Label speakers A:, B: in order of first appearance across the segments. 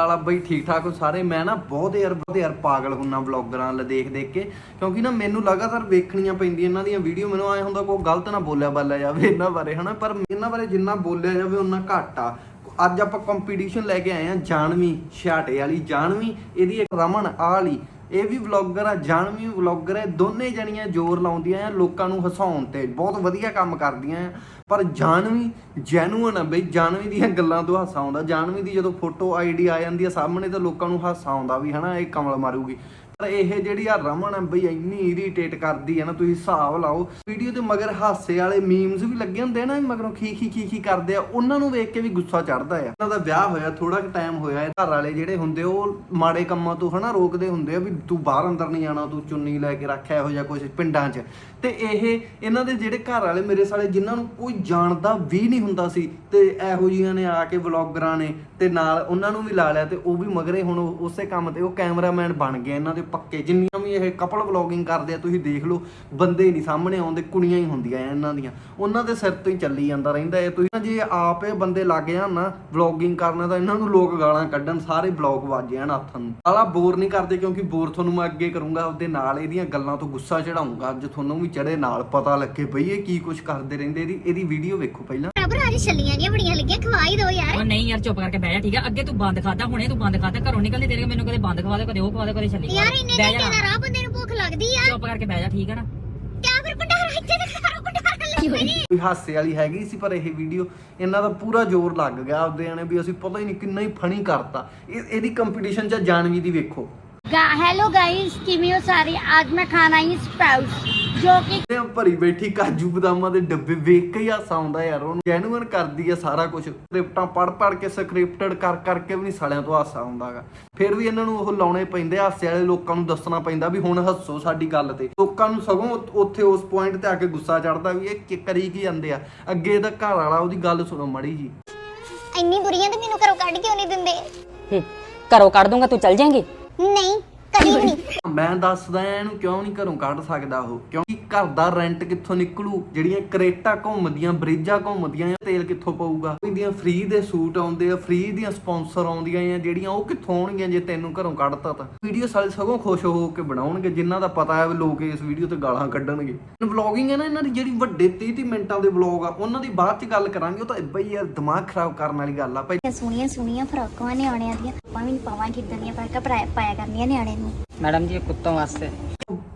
A: ਵਾਲਾ ਬਈ ਠੀਕ ਠਾਕ ਹੋ ਸਾਰੇ। ਮੈਂ ਨਾ ਬਹੁਤ ਯਾਰ ਬਹੁਤ ਯਾਰ ਪਾਗਲ ਹੁੰਨਾ ਵਲੌਗਰਾਂ ਲ ਦੇਖ ਦੇਖ ਕੇ। ਕਿਉਂਕਿ ਨਾ ਮੈਨੂੰ ਲਗਾਤਾਰ ਵੇਖਣੀਆਂ ਪੈਂਦੀਆਂ, ਇਹਨਾਂ ਦੀਆਂ ਵੀਡੀਓ ਮੈਨੂੰ ਆਏ ਹੁੰਦਾ ਕੋਈ ਗਲਤ ਨਾ ਬੋਲਿਆ ਬੱਲਿਆ ਜਾਵੇ ਇਹਨਾਂ ਬਾਰੇ, ਹਨਾ? ਪਰ ਇਹਨਾਂ ਬਾਰੇ ਜਿੰਨਾ ਬੋਲਿਆ ਜਾਵੇ ਉਹਨਾਂ ਘੱਟ ਆ। ਅੱਜ ਆਪਾਂ ਕੰਪੀਟੀਸ਼ਨ ਲੈ ਕੇ ਆਏ ਆ ਜਾਨਵੀ ਛਾਟੇ ਵਾਲੀ ਜਾਨਵੀ, ਇਹਦੀ ਇੱਕ ਰਮਨ ਆਹ ਵਾਲੀ। ਇਹ ਵੀ ਵਲੌਗਰ ਆ, ਜਾਨਵੀ ਵਲੌਗਰ ਹੈ ਦੋਨੇ ਜਣੀਆਂ ਜ਼ੋਰ ਲਾਉਂਦੀਆਂ ਆ, ਲੋਕਾਂ ਨੂੰ ਹਸਾਉਣ ਤੇ। ਬਹੁਤ ਵਧੀਆ ਕੰਮ ਕਰਦੀਆਂ ਆ। ਪਰ ਜਾਨਵੀ ਜੈਨੂਅਨ ਆ ਬਈ, ਜਾਨਵੀ ਦੀਆਂ ਗੱਲਾਂ ਤੋਂ ਹਾਸਾ ਆਉਂਦਾ। ਜਾਨਵੀ ਦੀ ਜਦੋਂ ਫੋਟੋ ਆਈਡੀ ਆ ਜਾਂਦੀ ਆ, ਸਾਹਮਣੇ ਤਾਂ ਲੋਕਾਂ ਨੂੰ ਹਾਸਾ ਆਉਂਦਾ ਵੀ ਹਨਾ, ਇਹ ਕਮਲ ਮਾਰੂਗੀ। ਇਹ ਜਿਹੜੀ ਆ ਰਮਨ ਬਈ ਇੰਨੀ ਇਰੀਟੇਟ ਕਰਦੀ ਆ ਨਾ, ਤੁਸੀਂ ਹਿਸਾਬ ਲਾਓ। ਵੀਡੀਓ ਤੇ ਮਗਰ ਹਾਸੇ ਵਾਲੇ ਮੀਮਸ ਵੀ ਲੱਗੇ ਹੁੰਦੇ ਆ ਨਾ ਮਗਰੋਂ ਖੀ ਖੀ ਖੀ ਖੀ ਕਰਦੇ ਆ। ਉਹਨਾਂ ਨੂੰ ਵੇਖ ਕੇ ਵੀ ਗੁੱਸਾ ਚੜਦਾ ਆ। ਇਹਨਾਂ ਦਾ ਵਿਆਹ ਹੋਇਆ ਥੋੜਾ ਕੁ ਟਾਈਮ ਹੋਇਆ ਹੈ ਘਰ ਵਾਲੇ ਜਿਹੜੇ ਹੁੰਦੇ ਉਹ ਮਾੜੇ ਕੰਮਾਂ ਤੋਂ ਹਨਾ ਰੋਕਦੇ ਹੁੰਦੇ ਆ ਵੀ ਤੂੰ ਬਾਹਰ ਅੰਦਰ ਨਹੀਂ ਜਾਣਾ ਤੂੰ ਚੁੰਨੀ ਲੈ ਕੇ ਰੱਖਿਆ ਇਹੋ ਜਿਹਾ ਕੁਝ ਪਿੰਡਾਂ 'ਚ। ਤੇ ਇਹ ਇਹਨਾਂ ਦੇ ਜਿਹੜੇ ਘਰ ਵਾਲੇ ਮੇਰੇ ਸਾਲੇ ਜਿਨ੍ਹਾਂ ਨੂੰ ਕੋਈ ਜਾਣਦਾ ਵੀ ਨਹੀਂ ਹੁੰਦਾ ਸੀ ਤੇ ਇਹੋ ਜਿਹੀਆਂ ਨੇ ਆ ਕੇ ਵਲੌਗਰਾਂ ਨੇ ਤੇ ਨਾਲ ਉਹਨਾਂ ਨੂੰ ਵੀ ਲਾ ਲਿਆ ਤੇ ਉਹ ਵੀ ਮਗਰੇ ਹੁਣ ਉਸੇ ਕੰਮ ਤੇ ਉਹ ਕੈਮਰਾਮੈਨ ਬਣ ਗਏ ਇਹਨਾਂ ਦੇ ਪੱਕੇ। ਜਿੰਨੀਆਂ ਵੀ ਇਹ ਕਪਲ ਵਲੌਗਿੰਗ ਕਰਦੇ ਆ, ਤੁਸੀਂ ਦੇਖ ਲਓ, ਬੰਦੇ ਨਹੀਂ ਸਾਹਮਣੇ ਆਉਂਦੇ, ਕੁੜੀਆਂ ਹੀ ਹੁੰਦੀਆਂ ਇਹਨਾਂ ਦੀਆਂ। ਉਹਨਾਂ ਦੇ ਸਿਰ ਤੋਂ ਹੀ ਚੱਲੀ ਜਾਂਦਾ ਰਹਿੰਦਾ ਹੈ ਤੁਸੀਂ ਜੇ ਆਪ ਇਹ ਬੰਦੇ ਲੱਗ ਜਾਣ ਨਾ ਵਲੌਗਿੰਗ ਕਰਨਾ ਤਾਂ ਇਹਨਾਂ ਨੂੰ ਲੋਕ ਗਾਲਾਂ ਕੱਢਣ, ਸਾਰੇ ਵਲੌਗ ਵੱਜ ਜਾਣ ਹੱਥ ਨੂੰ। ਆਲਾ ਬੋਰ ਨਹੀਂ ਕਰਦੇ ਕਿਉਂਕਿ ਬੋਰ ਤੁਹਾਨੂੰ ਮੈਂ ਅੱਗੇ ਕਰੂੰਗਾ, ਉਹਦੇ ਨਾਲ ਇਹਦੀਆਂ ਗੱਲਾਂ ਤੋਂ ਗੁੱਸਾ ਚੜਾਉਂਗਾ ਅੱਜ ਤੁਹਾਨੂੰ ਵੀ ਚੜੇ ਨਾਲ ਪਤਾ ਲੱਗੇ ਬਈ ਇਹ ਕੀ ਕੁਝ ਕਰਦੇ ਰਹਿੰਦੇ ਇਹਦੀ ਇਹਦੀ ਵੀਡੀਓ ਵੇਖੋ ਪਹਿਲਾਂ।
B: ਬਰਾਬਰ ਅੱਜ ਛੱਲੀਆਂ ਦੀਆਂ ਬੜੀਆਂ ਲੱਗੀਆਂ ਖਵਾ ਹੀ ਦੋ ਯਾਰ।
C: ਉਹ ਨਹੀਂ ਯਾਰ ਚੁੱਪ ਕਰਕੇ ਬਹਿ ਜਾ ਠੀਕ ਆ? ਅੱਗੇ ਤੂੰ ਬੰਦ ਖਾਦਾ ਹੁਣੇ ਤੂੰ ਬੰਦ ਖਾਦਾ ਘਰੋਂ ਨਿਕਲਦੇ ਤੇਰੇ ਮੈਨੂੰ ਕਦੇ ਬੰਦ ਖਵਾ ਦੇ ਕਦੇ ਉਹ ਖਵਾ ਦੇ ਕਦੇ ਛੱਲੀ ਖਵਾ
B: ਯਾਰ
C: ਦੇ।
B: ਇੰਨੇ
C: ਬਹਿ
B: ਘੰਟੇ
C: ਜਾ
B: ਦਾ ਰਾਹ ਬੰਦੇ ਨੂੰ ਭੁੱਖ ਲੱਗਦੀ ਆ।
C: ਚੁੱਪ ਕਰਕੇ ਬਹਿ ਜਾ ਠੀਕ ਆ ਨਾ?
B: ਕਿਆ ਫਿਰ ਭੰਡਾਰਾ ਇੱਥੇ ਤੇ ਖਾਰੋ ਭੰਡਾਰਾ ਲੱਗੇ ਨੇ
A: ਕੋਈ ਹਾਸੇ ਵਾਲੀ ਹੈਗੀ ਸੀ ਪਰ ਇਹ ਵੀਡੀਓ ਇਹਨਾਂ ਦਾ ਪੂਰਾ ਜ਼ੋਰ ਲੱਗ ਗਿਆ ਆਪਦੇ ਨੇ ਵੀ ਅਸੀਂ ਪਤਾ ਹੀ ਨਹੀਂ ਕਿੰਨਾ ਹੀ ਫਨੀ ਕਰਤਾ। ਇਹ ਇਹਦੀ ਕੰਪੀਟੀਸ਼ਨ ਚ ਜਾਨਵੀ ਦੀ ਵੇਖੋ।
B: ਹੈਲੋ ਗਾਇਸ ਕਿਵੇਂ ਹੋ ਸਾਰੇ? ਅੱਜ ਮੈਂ ਖਾਣਾ ਹੀ ਸਪਰਾਊਟਸ ਜੋ ਕਿ
A: ਤੇ ਭਰੀ ਬੈਠੀ ਕਾਜੂ ਬਦਾਮਾਂ ਦੇ ਡੱਬੇ ਵੇਖ ਕੇ ਹੀ ਹਾਸਾ ਆਉਂਦਾ ਯਾਰ ਉਹਨੂੰ ਜੈਨੂਅਨ ਕਰਦੀ ਆ ਸਾਰਾ ਕੁਝ ਸਕ੍ਰਿਪਟਾਂ ਪੜ ਪੜ ਕੇ ਸਕ੍ਰਿਪਟਡ ਕਰ ਕਰਕੇ ਵੀ ਨਹੀਂ ਸਾਲਿਆਂ ਤੋਂ ਹਾਸਾ ਆਉਂਦਾਗਾ ਫਿਰ ਵੀ ਇਹਨਾਂ ਨੂੰ ਉਹ ਲਾਉਣੇ ਪੈਂਦੇ ਆ, ਹਾਸੇ ਵਾਲੇ ਲੋਕਾਂ ਨੂੰ ਦੱਸਣਾ ਪੈਂਦਾ ਵੀ ਹੁਣ ਹੱਸੋ ਸਾਡੀ ਗੱਲ ਤੇ। ਲੋਕਾਂ ਨੂੰ ਸਗੋਂ ਉੱਥ- ਉੱਥੇ ਉਸ ਪੁਆਇੰਟ ਤੇ ਆ ਕੇ ਗੁੱਸਾ ਚੜਦਾ ਵੀ ਇਹ ਕੀ ਕਰੀ ਕੀ ਜਾਂਦੇ ਆ। ਅੱਗੇ ਇਹਦਾ ਘਰ ਵਾਲਾ ਉਹਦੀ ਗੱਲ ਸੁਣੋ ਮੜੀ ਜੀ।
B: ਇੰਨੀ ਬੁਰੀਆਂ ਤੇ ਮੈਨੂੰ ਘਰੋਂ ਕੱਢ ਕਿਉਂ ਨਹੀਂ ਦਿੰਦੇ?
C: ਹੂੰ, ਘਰੋਂ ਕੱਢ ਦੂੰਗਾ ਤੂੰ ਚੱਲ ਜਾਏਂਗੀ?
B: ਨਹੀਂ ਕਦੀ ਵੀ ਨਹੀਂ
A: ਮੈਂ ਦੱਸਦਾ ਇਹਨੂੰ ਕਿਉਂ ਨਹੀਂ ਘਰੋਂ ਕੱਢ ਸਕਦਾ ਉਹ? ਕਿਉਂਕਿ ਘਰ ਦਾ ਰੈਂਟ ਕਿੱਥੋਂ ਨਿਕਲੂ? ਜਿਹੜੀਆਂ ਕਰੇਟਾਂ ਘੁੰਮਦੀਆਂ ਬ੍ਰਿਜਾਂ ਘੁੰਮਦੀਆਂ ਆ, ਤੇਲ ਕਿੱਥੋਂ ਪਊਗਾ? ਇਹਦੀਆਂ ਫ੍ਰੀ ਦੇ ਸੂਟ ਆਉਂਦੇ ਆ ਫ੍ਰੀ ਦੀਆਂ ਸਪਾਂਸਰ ਆਉਂਦੀਆਂ ਆ ਜਿਹੜੀਆਂ ਉਹ ਕਿੱਥੋਂ ਆਉਣਗੀਆਂ ਜੇ ਤੈਨੂੰ ਘਰੋਂ ਕੱਢਤਾ ਤਾਂ? ਵੀਡੀਓ ਸਾਲੇ ਸਗੋਂ ਖੁਸ਼ ਹੋ ਕੇ ਬਣਾਉਣਗੇ ਜਿਨ੍ਹਾਂ ਦਾ ਪਤਾ ਹੈ ਵੀ ਲੋਕ ਇਸ ਵੀਡੀਓ ਤੇ ਗਾਲਾਂ ਕੱਢਣਗੇ। ਵਲੌਗਿੰਗ ਹੈ ਨਾ ਇਹਨਾਂ ਦੀ ਜਿਹੜੀ ਵੱਡੇ 30 30 ਮਿੰਟਾਂ ਦੇ ਵਲੌਗ ਆ ਉਹਨਾਂ ਦੀ ਬਾਅਦ ਚ ਗੱਲ ਕਰਾਂਗੇ ਉਹ ਤਾਂ ਬਈ ਯਾਰ ਦਿਮਾਗ ਖਰਾਬ ਕਰਨ ਵਾਲੀ ਗੱਲ ਆ ਭਾਈ।
B: ਸੋਹਣੀਆਂ ਸੋਹਣੀਆਂ ਫਰਾਕਾਂ ਨਿਆਣਿਆਂ ਦੀਆਂ ਆਪਾਂ ਵੀ ਨੀ ਪਾਵਾਂਗੇ ਇਦਾਂ ਦੀਆਂ ਫਰਾਕਾਂ ਪਾਇਆ ਪਾਇਆ ਕਰਨੀਆਂ ਨਿਆਣੇ ਨੂੰ
C: ਮੈਡਮ ਜੀ, ਇਹ ਕੁੱਤੋਂ ਵਾਸਤੇ।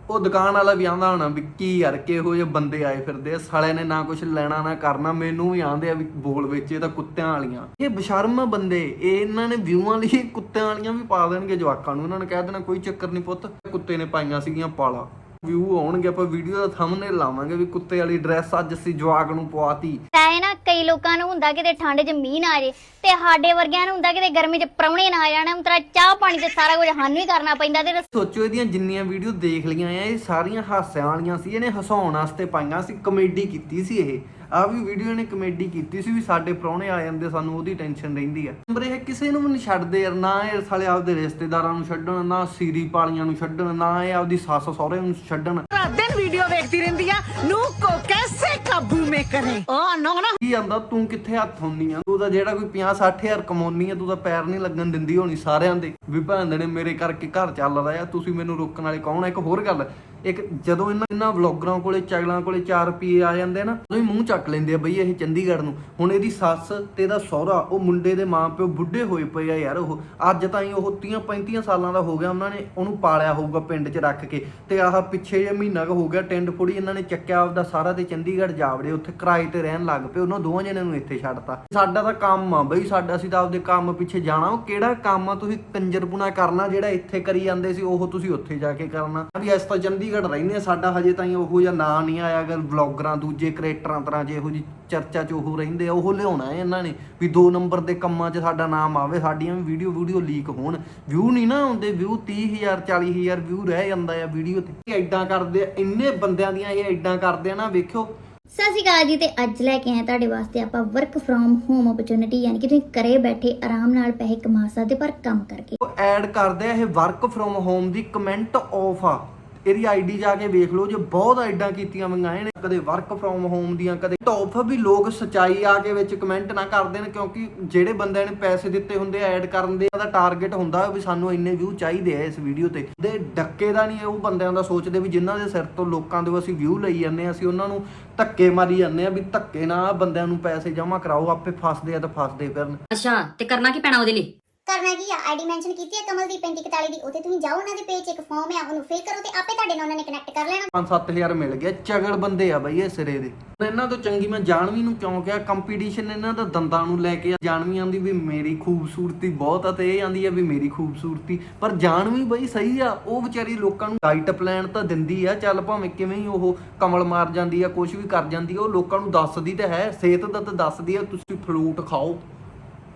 A: ਉਹ ਦੁਕਾਨ ਵਾਲਾ ਵੀ ਆਂਦਾ ਹੋਣਾ ਵੀ ਕੀ ਯਾਰ, ਕਿਹੋ ਜਿਹੇ ਬੰਦੇ ਆਏ ਫਿਰਦੇ ਆ। ਸਾਲੇ ਨੇ ਨਾ ਕੁਝ ਲੈਣਾ, ਨਾ ਕਰਨਾ, ਮੈਨੂੰ ਵੀ ਆਂਦੇ ਆ ਵੀ ਬੋਲ ਵਿੱਚ, ਇਹ ਤਾਂ ਕੁੱਤਿਆਂ ਵਾਲੀਆਂ। ਇਹ ਬਸ਼ਰਮ ਆ ਬੰਦੇ, ਇਹ ਇਹਨਾਂ ਨੇ ਵਿਊਆਂ ਲਈ ਕੁੱਤਿਆਂ ਵਾਲੀਆਂ ਵੀ ਪਾ ਦੇਣਗੇ ਜਵਾਕਾਂ ਨੂੰ। ਇਹਨਾਂ ਨੇ ਕਹਿ ਦੇਣਾ, ਕੋਈ ਚੱਕਰ ਨਹੀਂ ਪੁੱਤ। ਕੁੱਤੇ ਨੇ ਪਾਈਆਂ ਸੀਗੀਆਂ ਪਾਲਾ। ਵਿਊ ਆਉਣਗੇ ਆਪਾਂ ਵੀਡੀਓ ਦਾ ਥੰਬਨੇਲ ਲਾਵਾਂਗੇ ਵੀ ਕੁੱਤੇ ਵਾਲੀ ਡਰੈਸ ਅੱਜ ਅਸੀਂ ਜਵਾਕ ਨੂੰ ਪਵਾਤੀ।
B: ਐ ਨਾ ਕਈ ਲੋਕਾਂ ਨੂੰ ਹੁੰਦਾ ਕਿਤੇ ਠੰਡ 'ਚ ਮੀਂਹ ਨਾ ਆ ਜੇ ਤੇ ਸਾਡੇ ਵਰਗਿਆਂ ਨੂੰ ਹੁੰਦਾ ਕਿਤੇ ਗਰਮੀ 'ਚ ਪ੍ਰਾਹੁਣੇ ਨਾ ਆ ਜਾਣ ਉਤਰਾ ਚਾਹ ਪਾਣੀ ਤੇ ਸਾਰਾ ਕੁਝ ਸਾਨੂੰ ਹੀ ਕਰਨਾ ਪੈਂਦਾ ਤੇ
A: ਸੋਚੋ ਇਹਦੀਆਂ ਜਿੰਨੀਆਂ ਵੀਡੀਓ ਦੇਖ ਲਈਆਂ ਆ ਇਹ ਸਾਰੀਆਂ ਹਾਸਿਆਂ ਵਾਲੀਆਂ ਸੀ ਇਹਨੇ ਹਸਾਉਣ ਵਾਸਤੇ ਪਾਈਆਂ ਸੀ ਕਮੇਡੀ ਕੀਤੀ ਸੀ ਇਹ। ਆ ਵੀ ਵੀਡੀਓ ਨੇ ਕਮੇਡੀ ਕੀਤੀ ਸੀ ਵੀ ਸਾਡੇ ਪ੍ਰਾਹੁਣੇ ਆ ਜਾਂਦੇ ਸਾਨੂੰ ਉਹਦੀ ਟੈਨਸ਼ਨ ਰਹਿੰਦੀ ਆ। ਨੰਬਰ ਇਹ ਕਿਸੇ ਨੂੰ ਨਹੀਂ ਛੱਡਦੇ ਯਾਰ ਨਾ ਇਹ ਸਾਲੇ ਆਪਦੇ ਰਿਸ਼ਤੇਦਾਰਾਂ ਨੂੰ ਛੱਡਣ ਨਾ ਸੀਰੀ ਪਾਲੀਆਂ ਨੂੰ ਛੱਡਣ ਨਾ ਇਹ ਆਪਦੀ ਸੱਸ ਸਹੁਰੇ ਨੂੰ ਛੱਡਣ।
D: ਦਿਨ ਵੀਡੀਓ ਵੇਖਦੀ ਰਹਿੰਦੀ ਆ ਨੂੰ ਕੋ ਕੈਸੇ ਕਾਬੂ ਮੇ ਕਰੇ? ਉਹ ਨੋ ਨਾ
A: ਕੀ ਆਂਦਾ ਤੂੰ ਕਿੱਥੇ ਹੱਥ ਹੁੰਨੀ ਆ? ਤੂੰ ਤਾਂ ਜਿਹੜਾ ਕੋਈ 50 60000 ਕਮਾਉਣੀ ਆ ਤੂੰ ਤਾਂ ਪੈਰ ਨਹੀਂ ਲੱਗਣ ਦਿੰਦੀ ਹੋਣੀ ਸਾਰਿਆਂ ਦੇ। ਵੀ ਭਾਂਦੇ ਨੇ ਮੇਰੇ ਕਰਕੇ ਘਰ ਚੱਲਦਾ ਆ ਤੁਸੀਂ ਮੈਨੂੰ ਰੋਕਣ ਵਾਲੇ ਕੌਣ ਆ? ਇੱਕ ਹੋਰ ਗੱਲ ਇੱਕ ਜਦੋਂ ਇਹਨਾਂ ਇਹਨਾਂ ਵਲੌਗਰਾਂ ਕੋਲੇ ਚਗਲਾਂ ਕੋਲੇ 4 ਰੁਪਏ ਆ ਜਾਂਦੇ ਨਾ, ਉਦੋਂ ਹੀ ਮੂੰਹ ਚੱਕ ਲੈਂਦੇ ਆ ਬਈ ਇਹ ਚੰਡੀਗੜ੍ਹ ਨੂੰ। ਹੁਣ ਇਹਦੀ ਸੱਸ ਤੇ ਇਹਦਾ ਸਹੁਰਾ, ਉਹ ਮੁੰਡੇ ਦੇ ਮਾਪਿਓ ਬੁੱਢੇ ਹੋਏ ਪਏ ਆ ਯਾਰ ਉਹ। ਅੱਜ ਤਾਂ ਹੀ ਉਹ 30 35 ਸਾਲਾਂ ਦਾ ਹੋ ਗਿਆ ਉਹਨਾਂ ਨੇ ਉਹਨੂੰ ਪਾਲਿਆ ਹੋਊਗਾ ਪਿੰਡ 'ਚ ਰੱਖ ਕੇ। ਤੇ ਆਹ ਪਿੱਛੇ ਜੇ ਮਹੀਨਾ ਕੁ ਹੋ ਗਿਆ, ਟਿੰਡ ਫੁੜੀ ਇਹਨਾਂ ਨੇ ਚੱਕਿਆ ਆਪਦਾ ਸਾਰਾ ਤੇ ਚੰਡੀਗੜ੍ਹ ਜਾ ਵੜੇ। ਉੱਥੇ ਕਿਰਾਏ ਤੇ ਰਹਿਣ ਲੱਗ ਪਏ। ਉਹਨਾਂ ਦੋਵਾਂ ਜਣਿਆਂ ਨੂੰ ਇੱਥੇ ਛੱਡਤਾ। ਸਾਡਾ ਤਾਂ ਕੰਮ ਆ ਬਈ, ਸਾਡਾ ਅਸੀਂ ਤਾਂ ਆਪਦੇ ਕੰਮ ਪਿੱਛੇ ਜਾਣਾ। ਉਹ ਕਿਹੜਾ ਕੰਮ ਆ? ਤੁਸੀਂ ਕੰਜਰਪੁਣਾ ਕਰਨਾ ਜਿਹੜਾ ਇੱਥੇ ਕਰੀ ਜਾਂਦੇ ਸੀ, ਉਹ ਤੁਸੀਂ ਉੱਥੇ ਜਾ ਕੇ ਕਰਨਾ। ਵੀ ਇਸ ਤਾਂ ਚੰਡੀਗੜ੍ਹ ਰਹਿੰਦੇ ਆ ਸਾਡਾ ਹਜੇ ਤਾਈਂ ਉਹੋ ਜਿਹਾ ਨਾਂ ਨਹੀਂ ਆਇਆ ਅਗਰ ਵਲੌਗਰਾਂ ਦੂਜੇ ਕ੍ਰੀਏਟਰਾਂ ਤਰ੍ਹਾਂ ਜੇ ਇਹੋ ਜੀ ਚਰਚਾ 'ਚ ਉਹ ਰਹਿੰਦੇ ਆ ਉਹ ਲਿਆਉਣਾ ਹੈ ਇਹਨਾਂ ਨੇ ਵੀ ਦੋ ਨੰਬਰ ਦੇ ਕੰਮਾਂ 'ਚ ਸਾਡਾ ਨਾਮ ਆਵੇ ਸਾਡੀਆਂ ਵੀ ਵੀਡੀਓ ਵੀਡੀਓ ਲੀਕ ਹੋਣ। ਵਿਊ ਨਹੀਂ ਨਾ ਆਉਂਦੇ ਵਿਊ 30000 40000 ਵਿਊ ਰਹਿ ਜਾਂਦਾ ਆ ਵੀਡੀਓ ਤੇ। ਐਡਾਂ ਕਰਦੇ ਆ ਇੰਨੇ ਬੰਦਿਆਂ ਦੀਆਂ ਇਹ ਐਡਾਂ ਕਰਦੇ ਆ ਨਾ ਵੇਖਿਓ।
B: ਸਤਿ ਸ਼੍ਰੀ ਅਕਾਲ ਜੀ ਤੇ ਅੱਜ ਲੈ ਕੇ ਆਏ ਤੁਹਾਡੇ ਵਾਸਤੇ ਆਪਾਂ ਵਰਕ ਫਰੋਮ ਹੋਮ ਓਪਰਚੁਨਿਟੀ ਯਾਨੀ ਕਿ ਤੁਸੀਂ ਘਰੇ ਬੈਠੇ ਆਰਾਮ ਨਾਲ ਪੈਸੇ ਕਮਾ ਸਕਦੇ ਪਰ ਕੰਮ ਕਰਕੇ।
A: ਉਹ ਐਡ ਕਰਦੇ ਆ ਇਹ ਵਰਕ ਫਰੋਮ ਹੋਮ ਦੀ ਕਮੈਂਟ ਆਫ ਆ। ਇਹਦੀ ਆਈਡੀ ਜਾ ਕੇ ਵੇਖ ਲਓ, ਜੇ ਬਹੁਤ ਆਈਡਾਂ ਕੀਤੀਆਂ ਮੰਗਾਏ ਨੇ, ਕਦੇ ਵਰਕ ਫਰੋਮ ਹੋਮ ਦੀਆਂ, ਕਦੇ ਟੌਪ ਵੀ ਲੋਕ ਸਚਾਈ ਆ ਕੇ ਵਿੱਚ ਕਮੈਂਟ ਨਾ ਕਰ ਦੇਣ, ਕਿਉਂਕਿ ਜਿਹੜੇ ਬੰਦਿਆਂ ਨੇ ਪੈਸੇ ਦਿੱਤੇ ਹੁੰਦੇ ਐਡ ਕਰਨ ਦੇ, ਉਹਦਾ ਟਾਰਗੇਟ ਹੁੰਦਾ ਵੀ ਸਾਨੂੰ ਇੰਨੇ ਵਿਊ ਚਾਹੀਦੇ ਆ ਇਸ ਵੀਡੀਓ ਤੇ। ਦੇ ਡੱਕੇ ਦਾ ਨਹੀਂ, ਉਹ ਬੰਦਿਆਂ ਦਾ ਸੋਚਦੇ ਵੀ ਜਿਨ੍ਹਾਂ ਦੇ ਸਿਰ ਤੋਂ ਲੋਕਾਂ ਦੇ ਅਸੀਂ ਵਿਊ ਲਈ ਜਾਂਦੇ ਆ, ਅਸੀਂ ਉਹਨਾਂ ਨੂੰ ਧੱਕੇ ਮਾਰੀ ਜਾਂਦੇ ਆ ਵੀ ਧੱਕੇ ਨਾਲ ਬੰਦਿਆਂ ਨੂੰ ਪੈਸੇ ਜਮ੍ਹਾਂ ਕਰਾਓ, ਆਪੇ ਫਸਦੇ ਆ ਤਾਂ ਫਸਦੇ ਫਿਰਨ।
C: ਅੱਛਾ, ਤੇ ਕਰਨਾ ਕੀ ਪੈਣਾ ਉਹਦੇ ਲਈ?
E: ਕਰਨਾ ਕੀ ਆ? ਆਈਡੀ ਮੈਂਸ਼ਨ ਕੀਤੀ ਹੈ ਕਮਲਦੀਪ 3541 ਦੀ? ਉੱਥੇ ਤੁਸੀਂ ਜਾਓ ਉਹਨਾਂ ਦੇ ਪੇਜ 'ਚ ਇੱਕ ਫਾਰਮ ਹੈ ਉਹਨੂੰ ਫਿਲ ਕਰੋ ਤੇ ਆਪੇ ਤੁਹਾਡੇ ਨਾਲ ਉਹਨਾਂ ਨੇ ਕਨੈਕਟ ਕਰ ਲੈਣਾ।
A: 5-7000 ਮਿਲ ਗਿਆ ਚਗੜ ਬੰਦੇ ਆ ਬਈ ਇਹ ਸਿਰੇ ਦੇ। ਇਹਨਾਂ ਤੋਂ ਚੰਗੀ ਮੈਂ ਜਾਣਵੀ ਨੂੰ ਕਿਉਂ ਕਿਹਾ? ਕੰਪੀਟੀਸ਼ਨ ਇਹਨਾਂ ਦਾ ਦੰਦਾਂ ਨੂੰ ਲੈ ਕੇ ਆ। ਜਾਣਵੀ ਆਂਦੀ ਵੀ ਮੇਰੀ ਖੂਬਸੂਰਤੀ ਬਹੁਤ ਆ ਤੇ ਇਹ ਆਂਦੀ ਆ ਵੀ ਮੇਰੀ ਖੂਬਸੂਰਤੀ। ਪਰ ਜਾਣਵੀ ਬਈ ਸਹੀ ਆ। ਉਹ ਵਿਚਾਰੀ ਲੋਕਾਂ ਨੂੰ ਡਾਈਟ ਪਲਾਨ ਤਾਂ ਦਿੰਦੀ ਆ। ਚੱਲ ਭਾਵੇਂ ਕਿਵੇਂ ਹੀ ਉਹ ਕਮਲ ਮਾਰ ਜਾਂਦੀ ਆ ਕੁਝ ਵੀ ਕਰ ਜਾਂਦੀ ਆ, ਉਹ ਲੋਕਾਂ ਨੂੰ ਦੱਸਦੀ ਤਾਂ ਹੈ। ਸਿਹਤ ਦਾ ਤਾਂ ਦੱਸਦੀ ਆ, ਤੁਸੀਂ ਫਰੂਟ ਖਾਓ।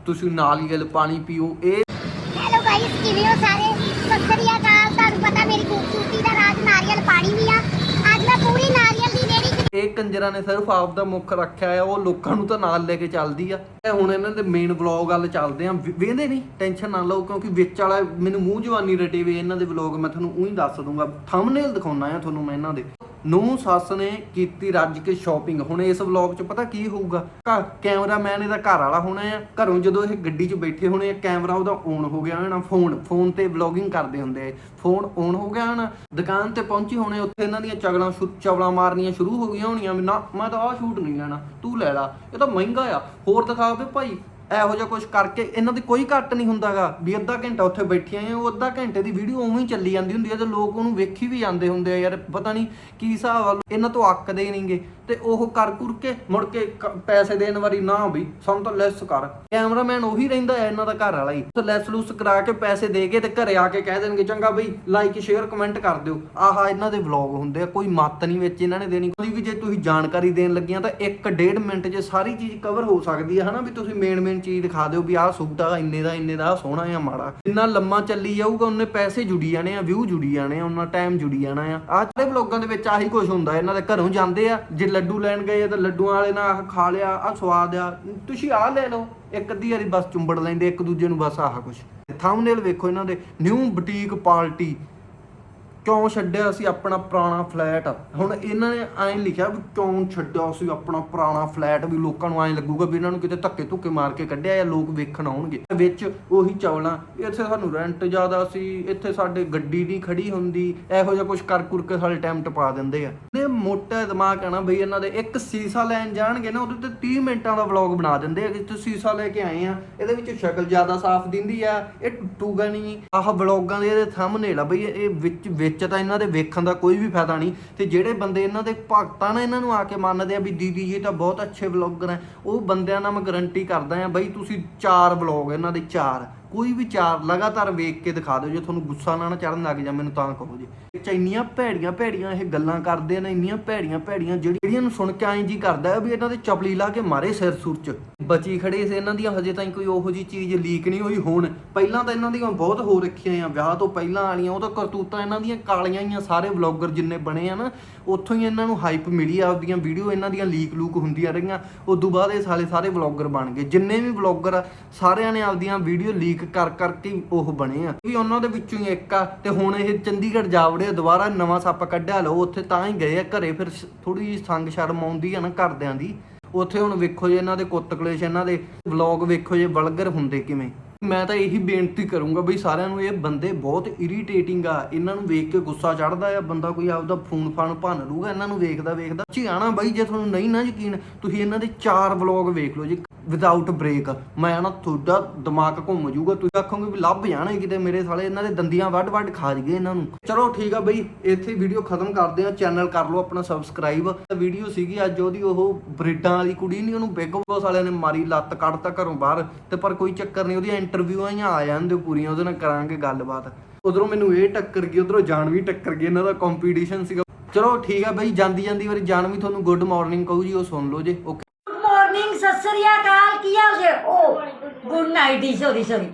A: ਤੁਸੀਂ ਨਾਰੀਅਲ ਪਾਣੀ ਪੀਓ ਇਹ
E: ਹੈਲੋ ਗਾਇਸ ਕਿਵੇਂ ਹੋ ਸਾਰੇ? ਸਤਿ ਸ੍ਰੀ ਅਕਾਲ ਤੁਹਾਨੂੰ ਪਤਾ ਮੇਰੀ ਖੂਬਸੂਰਤੀ ਦਾ ਰਾਜ ਨਾਰੀਅਲ ਪਾਣੀ ਵੀ ਆ। ਅੱਜ ਮੈਂ ਪੂਰੀ ਨਾਰੀਅਲ ਦੀ ਰੇੜੀ
A: ਇਹ ਕੰਜਰਾਂ ਨੇ ਸਿਰਫ ਆਪ ਦਾ ਮੁੱਖ ਰੱਖਿਆ ਆ ਉਹ ਲੋਕਾਂ ਨੂੰ ਤਾਂ ਨਾਲ ਲੈ ਕੇ ਚੱਲਦੀ ਆ। ਇਹ ਹੁਣ ਇਹਨਾਂ ਦੇ ਮੇਨ ਵਲੌਗ ਵੱਲ ਚੱਲਦੇ ਆ। ਵੇਂਦੇ ਨਹੀਂ ਟੈਨਸ਼ਨ ਨਾ ਲਓ ਕਿਉਂਕਿ ਵਿੱਚ ਵਾਲਾ ਮੈਨੂੰ ਮੂੰਹ ਜਵਾਨੀ ਰਟੇ ਵੇ ਇਹਨਾਂ ਦੇ ਵਲੌਗ ਮੈਂ ਤੁਹਾਨੂੰ ਉਹੀ ਦੱਸ ਦੂੰਗਾ ਥੰਬਨੇਲ ਦਿਖਾਉਣਾ ਆ ਤੁਹਾਨੂੰ ਮੈਂ ਇਹਨਾਂ ਦੇ। ਨੂੰ ਸੱਸ ਨੇ ਕੀਤੀ ਰੱਜ ਕੇ ਸ਼ਾਪਿੰਗ ਹੁਣ ਇਸ ਵਲੌਗ 'ਚ ਪਤਾ ਕੀ ਹੋਊਗਾ? ਕੈਮਰਾਮੈਨ ਇਹਦਾ ਘਰ ਵਾਲਾ ਹੋਣਾ ਆ। ਘਰੋਂ ਜਦੋਂ ਇਹ ਗੱਡੀ 'ਚ ਬੈਠੇ ਹੋਣੇ ਆ ਕੈਮਰਾ ਉਹਦਾ ਔਨ ਹੋ ਗਿਆ ਹੋਣਾ ਫੋਨ ਫੋਨ ਤੇ ਵਲੌਗਿੰਗ ਕਰਦੇ ਹੁੰਦੇ ਆ। ਫੋਨ ਔਨ ਹੋ ਗਿਆ ਹੋਣਾ। ਦੁਕਾਨ ਤੇ ਪਹੁੰਚੇ ਹੋਣੇ, ਉੱਥੇ ਇਹਨਾਂ ਦੀਆਂ ਚਗਲਾਂ ਸ਼ੁ- ਚਵਲਾਂ ਮਾਰਨੀਆਂ ਸ਼ੁਰੂ ਹੋ ਗਈਆਂ ਹੋਣੀਆਂ। ਨਾ, ਮੈਂ ਤਾਂ ਆਹ ਸ਼ੂਟ ਨਹੀਂ ਲੈਣਾ, ਤੂੰ ਲੈ ਲਾ। ਇਹ ਤਾਂ ਮਹਿੰਗਾ ਆ। ਹੋਰ ਦਿਖਾ ਵੇ ਭਾਈ। ਇਹੋ ਜਿਹਾ ਕੁਝ ਕਰਕੇ ਇਹਨਾਂ ਦੀ ਕੋਈ ਘੱਟ ਨਹੀਂ ਹੁੰਦਾਗਾ, ਵੀ ਅੱਧਾ ਘੰਟਾ ਉੱਥੇ ਬੈਠੀਆਂ ਆ ਉਹ ਅੱਧਾ ਘੰਟੇ ਦੀ ਵੀਡੀਓ ਉਵੇਂ ਹੀ ਚੱਲੀ ਜਾਂਦੀ ਹੁੰਦੀ ਹੈ ਤੇ ਲੋਕ ਉਹਨੂੰ ਵੇਖੀ ਵੀ ਜਾਂਦੇ ਹੁੰਦੇ ਆ ਯਾਰ, ਪਤਾ ਨਹੀਂ ਕੀ ਹਿਸਾਬ ਆ, ਇਹਨਾਂ ਤੋਂ ਅੱਕਦੇ ਨਹੀਂਗੇ। ਤੇ ਉਹ ਕਰ ਕੁਰ ਕੇ ਮੁੜ ਕੇ ਪੈਸੇ ਦੇਣ ਵਾਰੀ ਨਾ ਵੀ ਸਾਨੂੰ ਤਾਂ ਲੈਸ ਕਰ। ਕੈਮਰਾਮੈਨ ਉਹੀ ਰਹਿੰਦਾ ਹੈ ਇਹਨਾਂ ਦਾ ਘਰ ਵਾਲਾ ਹੀ। ਤੇ ਲੈਸ ਲੂਸ ਕਰਾ ਕੇ ਪੈਸੇ ਦੇ ਕੇ ਤੇ ਘਰੇ ਆ ਕੇ ਕਹਿ ਦੇਣਗੇ, ਚੰਗਾ ਬਈ ਲਾਈਕ ਸ਼ੇਅਰ ਕਮੈਂਟ ਕਰ ਦਿਓ। ਆਹਾ, ਇਹਨਾਂ ਦੇ ਵਲੌਗ ਹੁੰਦੇ ਆ, ਕੋਈ ਮੱਤ ਨਹੀਂ ਵਿੱਚ ਇਹਨਾਂ ਨੇ ਦੇਣੀ। ਕੋਈ ਵੀ ਜੇ ਤੁਸੀਂ ਜਾਣਕਾਰੀ ਦੇਣ ਲੱਗੀਆਂ ਤਾਂ 1.5 ਮਿੰਟ 'ਚ ਸਾਰੀ ਚੀਜ਼ ਕਵਰ ਹੋ ਸਕਦੀ ਹੈ ਹਨਾ? ਵੀ ਤੁਸੀਂ ਮੇਨ ਮੇਨ ਚੀਜ਼ ਦਿਖਾ ਦਿਓ ਵੀ ਆਹ ਸੂਟ ਇੰਨੇ ਦਾ ਇੰਨੇ ਦਾ ਸੋਹਣਾ ਆ ਮਾੜਾ। ਜਿੰਨਾ ਲੰਮਾ ਚੱਲੀ ਜਾਊਗਾ, ਉਹਨੇ ਪੈਸੇ ਜੁੜੀ ਜਾਣੇ ਆ ਵਿਊ ਜੁੜੀ ਜਾਣੇ ਆ, ਉਹਨਾਂ ਟਾਈਮ ਜੁੜੀ ਜਾਣਾ ਆ। ਆਹ ਜਿਹੜੇ ਵਲੌਗਾਂ ਦੇ ਵਿੱਚ ਆਹੀ ਕੁਝ ਹੁੰਦਾ, ਇਹਨਾਂ ਦੇ ਘਰੋਂ ਜਾਂਦੇ ਆ ਜੇ ਲੱਡੂ ਲੈਣ ਗਏ ਆ ਤਾਂ ਲੱਡੂਆਂ ਵਾਲੇ ਨਾਲ ਆਹ ਖਾ ਲਿਆ, ਆਹ ਸਵਾਦ ਆ। ਤੁਸੀਂ ਆਹ ਲੈ ਲਓ, ਇੱਕ ਅੱਧੀ ਵਾਰੀ ਬਸ ਚੁੰਬੜ ਲੈਂਦੇ, ਇੱਕ ਦੂਜੇ ਨੂੰ ਬਸ ਆਹ ਕੁਝ ਥੰਬਨੇਲ ਵੇਖੋ ਇਹਨਾਂ ਦੇ ਨਿਊ ਬੁਟੀਕ ਪਾਰਟੀ। ਕਿਉਂ ਛੱਡਿਆ ਸੀ ਆਪਣਾ ਪੁਰਾਣਾ ਫਲੈਟ ਹੁਣ ਇਹਨਾਂ ਨੇ ਐਂ ਲਿਖਿਆ ਵੀ ਕਿਉਂ ਛੱਡਿਆ ਸੀ ਆਪਣਾ ਪੁਰਾਣਾ ਫਲੈਟ ਵੀ ਲੋਕਾਂ ਨੂੰ ਐਂ ਲੱਗੂਗਾ ਵੀ ਇਹਨਾਂ ਨੂੰ ਕਿਤੇ ਧੱਕੇ ਧੁੱਕੇ ਮਾਰ ਕੇ ਕੱਢਿਆ ਜਾਂ ਲੋਕ ਵੇਖਣ ਆਉਣਗੇ। ਵਿੱਚ ਉਹੀ ਚੌਲਾਂ ਇੱਥੇ ਸਾਨੂੰ ਰੈਂਟ ਜ਼ਿਆਦਾ ਸੀ, ਇੱਥੇ ਸਾਡੇ ਗੱਡੀ ਨਹੀਂ ਖੜੀ ਹੁੰਦੀ, ਇਹੋ ਜਿਹਾ ਕੁਝ ਕਰ ਕੁਰ ਕੇ ਸਾਡੇ ਟਾਈਮ ਟਪਾ ਦਿੰਦੇ ਆ। ਇਹ ਮੋਟਾ ਦਿਮਾਗ ਹੈ ਨਾ ਬਈ ਇਹਨਾਂ ਦੇ ਇੱਕ ਸੀਸਾ ਲੈਣ ਜਾਣਗੇ ਨਾ, ਉਹਦੇ ਤੇ 30 ਮਿੰਟਾਂ ਦਾ ਵਲੌਗ ਬਣਾ ਦਿੰਦੇ ਆ, ਕਿ ਤੁਸੀਂ ਸੀਸਾ ਲੈ ਕੇ ਆਏ ਆ, ਇਹਦੇ ਵਿੱਚ ਸ਼ਕਲ ਜ਼ਿਆਦਾ ਸਾਫ਼ ਦਿੰਦੀ ਆ, ਇਹ ਟੁੱਟੂਗਾ ਨਹੀਂ। ਆਹ ਵਲੌਗਾਂ ਦੇ ਇਹਦੇ ਥੰਬਨੇਲ ਆ ਬਈ, ਇਹ ਵਿੱਚ ਵਿੱਚ ਤਾਂ ਇਹਨਾਂ ਦੇ ਵੇਖਣ ਦਾ ਕੋਈ ਵੀ ਫਾਇਦਾ ਨਹੀਂ ਤੇ ਜਿਹੜੇ ਬੰਦੇ ਇਹਨਾਂ ਦੇ ਭਗਤਾਂ ਨੇ ਇਹਨਾਂ ਨੂੰ ਆ ਕੇ ਮੰਨਦੇ ਆ ਵੀ ਦੀਦੀ ਜੀ ਤਾਂ ਬਹੁਤ ਅੱਛੇ ਵਲੌਗਰ ਹੈ, ਉਹ ਬੰਦਿਆਂ ਨਾਲ ਮੈਂ ਗਰੰਟੀ ਕਰਦਾ ਆ ਬਈ ਤੁਸੀਂ ਚਾਰ ਵਲੌਗ ਇਹਨਾਂ ਦੇ ਚਾਰ। ਕੋਈ ਵੀ ਚਾਰ ਲਗਾਤਾਰ ਵੇਖ ਕੇ ਦਿਖਾ ਦਿਓ, ਜੇ ਤੁਹਾਨੂੰ ਗੁੱਸਾ ਨਾ ਚੜਨ ਲੱਗ ਜਾ ਮੈਨੂੰ ਤਾਂ ਕਹੋ ਜੀ। ਇਹ ਇੰਨੀਆਂ ਭੈੜੀਆਂ ਭੈੜੀਆਂ ਇਹ ਗੱਲਾਂ ਕਰਦੇ ਨੇ, ਇੰਨੀਆਂ ਭੈੜੀਆਂ ਭੈੜੀਆਂ ਜਿਹੜੀਆਂ ਨੂੰ ਸੁਣ ਕੇ ਐਂ ਜੀ ਕਰਦਾ ਵੀ ਇਹਨਾਂ ਦੇ ਚਪਲੀ ਲਾ ਕੇ ਮਾਰੇ ਸਿਰ ਸੁਰ ਚ। ਬਚੀ ਖੜੇ ਸੀ ਇਹਨਾਂ ਦੀਆਂ, ਹਜੇ ਤਾਈਂ ਕੋਈ ਉਹੋ ਜੀ ਚੀਜ਼ ਲੀਕ ਨਹੀਂ ਹੋਈ ਹੋਣ। ਪਹਿਲਾਂ ਤਾਂ ਇਹਨਾਂ ਦੀਆਂ ਬਹੁਤ ਹੋ ਰੱਖੀਆਂ ਆ, ਵਿਆਹ ਤੋਂ ਪਹਿਲਾਂ ਵਾਲੀਆਂ, ਉਹ ਤਾਂ ਕਰਤੂਤਾਂ ਇਹਨਾਂ ਦੀਆਂ ਕਾਲੀਆਂ ਹੀ ਆ, ਸਾਰੇ ਵਲੌਗਰ ਜਿੰਨੇ ਬਣੇ ਆ ਨਾ, ਉੱਥੋਂ ਹੀ ਇਹਨਾਂ ਨੂੰ ਹਾਈਪ ਮਿਲੀ ਆ, ਆਪਦੀਆਂ ਵੀਡੀਓ ਇਹਨਾਂ ਦੀਆਂ ਲੀਕ ਲੂਕ ਹੁੰਦੀਆਂ ਰਹੀਆਂ। ਉਦੋਂ ਬਾਅਦ ਇਹ ਸਾਲੇ ਸਾਰੇ ਵਲੌਗਰ ਬਣ ਗਏ। ਜਿੰਨੇ ਵੀ ਵਲੌਗਰ ਆ, ਸਾਰਿਆਂ ਨੇ ਆਪਦੀਆਂ ਵੀਡੀਓ ਲੀਕ ਕਰ ਕਰਕੇ ਉਹ ਬਣੇ ਆ। ਵੀ ਉਹਨਾਂ ਦੇ ਵਿੱਚੋਂ ਹੀ ਇੱਕ ਆ ਤੇ ਹੁਣ ਇਹ ਚੰਡੀਗੜ੍ਹ ਜਾ ਵੜੇ ਦੁਬਾਰਾ ਨਵਾਂ ਸੱਪ ਕੱਢਿਆ ਲਓ, ਉੱਥੇ ਤਾਂ ਹੀ ਗਏ ਆ ਘਰੇ, ਫਿਰ ਥੋੜੀ ਜਿਹੀ ਸੰਗ ਸ਼ਰਮ ਆਉਂਦੀ ਆ ਨਾ ਘਰਦਿਆਂ ਦੀ। ਉੱਥੇ ਹੁਣ ਵੇਖੋ ਜੇ ਇਹਨਾਂ ਦੇ ਕੁੱਤ ਕਲੇਸ਼, ਇਹਨਾਂ ਦੇ ਵਲੌਗ ਵੇਖੋ ਜੇ ਵਲਗਰ ਹੁੰਦੇ ਕਿਵੇਂ। ਮੈਂ ਤਾਂ ਇਹੀ ਬੇਨਤੀ ਕਰੂੰਗਾ ਬਈ ਸਾਰਿਆਂ ਨੂੰ, ਇਹ ਬੰਦੇ ਬਹੁਤ ਇਰੀਟੇਟਿੰਗ ਆ। ਇਹਨਾਂ ਨੂੰ ਵੇਖ ਕੇ ਗੁੱਸਾ ਚੜਦਾ ਆ, ਬੰਦਾ ਕੋਈ ਆਪਦਾ ਫੋਨ ਫਾਨ ਭੰਨ ਲੂਗਾ ਇਹਨਾਂ ਨੂੰ ਵੇਖਦਾ ਵੇਖਦਾ ਜੀ ਆਣਾ ਬਈ ਜੇ ਤੁਹਾਨੂੰ ਨਹੀਂ ਨਾ ਯਕੀਨ, ਤੁਸੀਂ ਇਹਨਾਂ ਦੇ ਚਾਰ ਵਲੌਗ ਵੇਖ ਲਓ, ਜੀ ਵਿਦਆਊਟ ਬ੍ਰੇਕ ਮੈਂ ਨਾ ਤੁਹਾਡਾ ਦਿਮਾਗ ਘੁੰਮ ਜਾਊਗਾ, ਤੁਸੀਂ ਆਖੋਗੇ ਵੀ ਲੱਭ ਜਾਣੇ ਕਿਤੇ ਮੇਰੇ ਸਾਲੇ, ਇਹਨਾਂ ਦੇ ਦੰਦੀਆਂ ਵੱਡ ਵੱਡ ਖਾ ਜਗੇ ਇਹਨਾਂ ਨੂੰ। ਚਲੋ ਠੀਕ ਆ ਬਈ, ਇੱਥੇ ਵੀਡੀਓ ਖਤਮ ਕਰਦੇ ਆ ਚੈਨਲ ਕਰ ਲਓ ਆਪਣਾ ਸਬਸਕ੍ਰਾਈਬ ਵੀਡੀਓ ਸੀਗੀ ਅੱਜ ਉਹਦੀ, ਉਹ ਬਰੀਡਾਂ ਵਾਲੀ ਕੁੜੀ ਨਹੀਂ ਉਹਨੂੰ ਬਿਗ ਬੌਸ ਵਾਲਿਆਂ ਨੇ ਮਾਰੀ ਲੱਤ, ਕੱਢਤਾ ਘਰੋਂ ਬਾਹਰ। ਤੇ ਪਰ ਕੋਈ ਚੱਕਰ ਨਹੀਂ ਉਹਦੀਆਂ ਇੰਟਰਵਿਊ ਆਈਆਂ, ਆ ਜਾਂਦੇ ਪੂਰੀਆਂ, ਉਹਦੇ ਨਾਲ ਕਰਾਂਗੇ ਗੱਲਬਾਤ। ਉਧਰੋਂ ਮੈਨੂੰ ਇਹ ਟੱਕਰ ਗਈ, ਉਧਰੋਂ ਜਾਨ ਵੀ ਟੱਕਰ ਗਈ, ਇਹਨਾਂ ਦਾ ਕੰਪੀਟੀਸ਼ਨ ਸੀਗਾ। ਚਲੋ ਠੀਕ ਆ ਬਈ ਜਾਂਦੀ ਜਾਂਦੀ ਵਾਰੀ ਜਾਨ ਵੀ ਤੁਹਾਨੂੰ ਗੁੱਡ ਮਾਰਨਿੰਗ ਕਹੂ ਜੀ ਉਹ ਸੁਣ ਲਓ ਜੇ ਓਕੇ
C: ਸਤਿ ਸ੍ਰੀ ਅਕਾਲ ਕੀ ਹਾਲ ਜੇ? ਓ ਗੁੱਡ ਨਾਈਟ ਦੀ ਸੌਰੀ ਸੌਰੀ